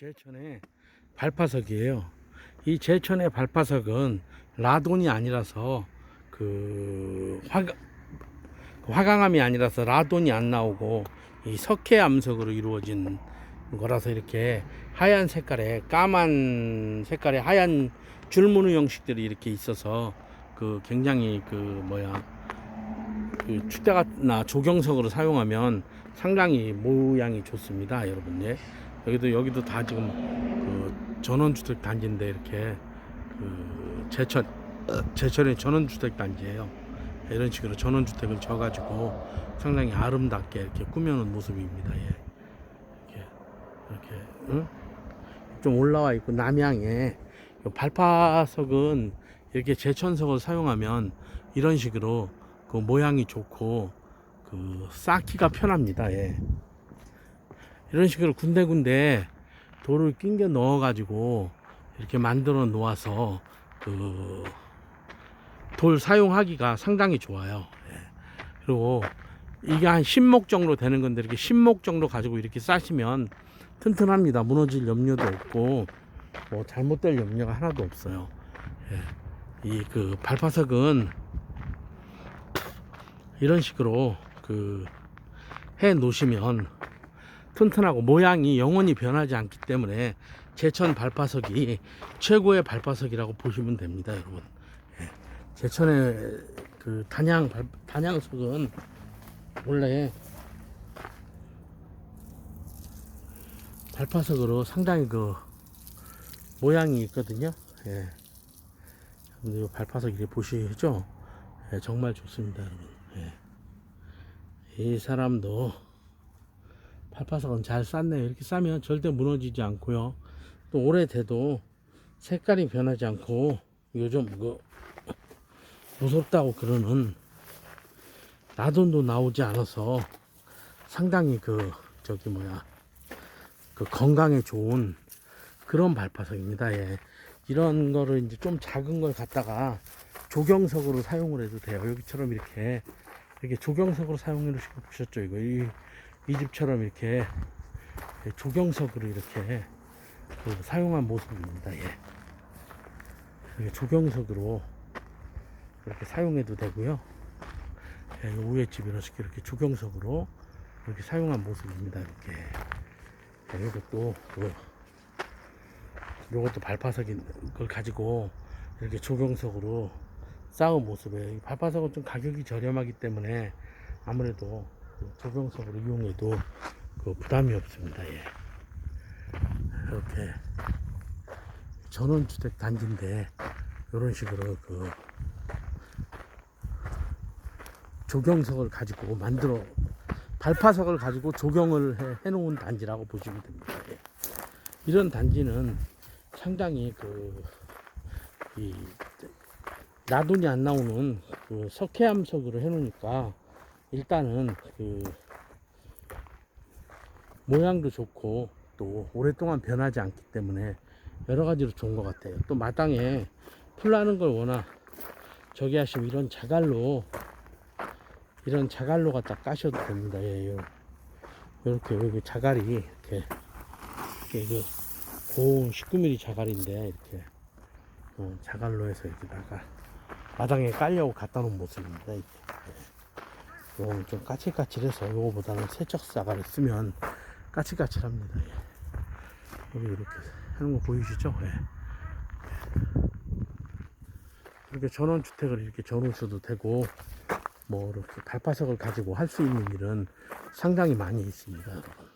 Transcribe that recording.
제천의 발파석이에요. 이 제천의 발파석은 라돈이 아니라서 그 화강 화강암이 아니라서 라돈이 안 나오고 이 석회 암석으로 이루어진 거라서 이렇게 하얀 색깔의 까만 색깔의 하얀 줄무늬 형식들이 이렇게 있어서 그 굉장히 그 뭐야 그 축대나 조경석으로 사용하면 상당히 모양이 좋습니다, 여러분. 예. 여기도 여기도 다 지금 그 전원주택 단지인데 이렇게 그 제천 어, 제천의 전원주택 단지예요. 이런 식으로 전원주택을 져가지고 상당히 아름답게 이렇게 꾸며놓은 모습입니다. 예. 이렇게 이렇게 응? 좀 올라와 있고 남향에 이 발파석은 이렇게 제천석을 사용하면 이런 식으로 그 모양이 좋고 그 쌓기가 편합니다. 예. 이런 식으로 군데군데 돌을 낑겨 넣어 가지고 이렇게 만들어 놓아서 그 돌 사용하기가 상당히 좋아요. 예. 그리고 이게 한 10목 정도 되는 건데 이렇게 10목 정도 가지고 이렇게 싸시면 튼튼합니다. 무너질 염려도 없고 뭐 잘못될 염려가 하나도 없어요. 이 그 발파석은 이런 식으로 그 해 놓으시면 튼튼하고 모양이 영원히 변하지 않기 때문에 제천 발파석이 최고의 발파석이라고 보시면 됩니다, 여러분. 예. 제천의 그 단양 발, 단양석은 원래 발파석으로 상당히 그 모양이 있거든요. 예. 이 발파석 이렇게 보시죠? 예, 정말 좋습니다, 여러분. 예. 이 사람도 발파석은 잘 쌌네요. 이렇게 싸면 절대 무너지지 않고요. 또 오래돼도 색깔이 변하지 않고 요즘 그 무섭다고 그러는 나돈도 나오지 않아서 상당히 그 저기 뭐야 그 건강에 좋은 그런 발파석입니다. 예. 이런 거를 이제 좀 작은 걸 갖다가 조경석으로 사용을 해도 돼요. 여기처럼 이렇게 이렇게 조경석으로 사용해 거 보셨죠? 이거 이, 이 집처럼 이렇게 조경석으로 이렇게 그 사용한 모습입니다. 예. 이렇게 조경석으로 이렇게 사용해도 되고요. 예, 요 위에 집 식으로 이렇게 조경석으로 이렇게 사용한 모습입니다. 이렇게. 예, 이것도 그 요것도 발파석인 걸 가지고 이렇게 조경석으로 쌓은 모습이에요. 이 발파석은 좀 가격이 저렴하기 때문에 아무래도 그 조경석으로 이용해도 그 부담이 없습니다. 예. 이렇게 전원주택 단지인데 이런 식으로 그 조경석을 가지고 만들어 발파석을 가지고 조경을 해, 해놓은 단지라고 보시면 됩니다. 예. 이런 단지는 상당히 그, 이, 나돈이 안 나오는 그 석회암석으로 해놓으니까 일단은 그, 모양도 좋고 또 오랫동안 변하지 않기 때문에 여러 가지로 좋은 것 같아요. 또 마당에 풀 나는 걸 워낙 저기 하시면 이런 자갈로 이런 자갈로 갖다 까셔도 됩니다. 예, 요, 요렇게 여기 자갈이 이렇게 이렇게 그 고운 19mm 자갈인데 이렇게 어, 자갈로 해서 이렇게다가 마당에 깔려고 갖다 놓은 모습입니다. 이렇게. 예. 요거는 좀 까칠까칠해서 요거보다는 세척 자갈을 쓰면 까칠까칠합니다. 예. 여기 이렇게 하는 거 보이시죠? 예. 이렇게 전원주택을 이렇게 전우셔도 되고 뭐 이렇게 발파석을 가지고 할 수 있는 일은 상당히 많이 있습니다, 여러분.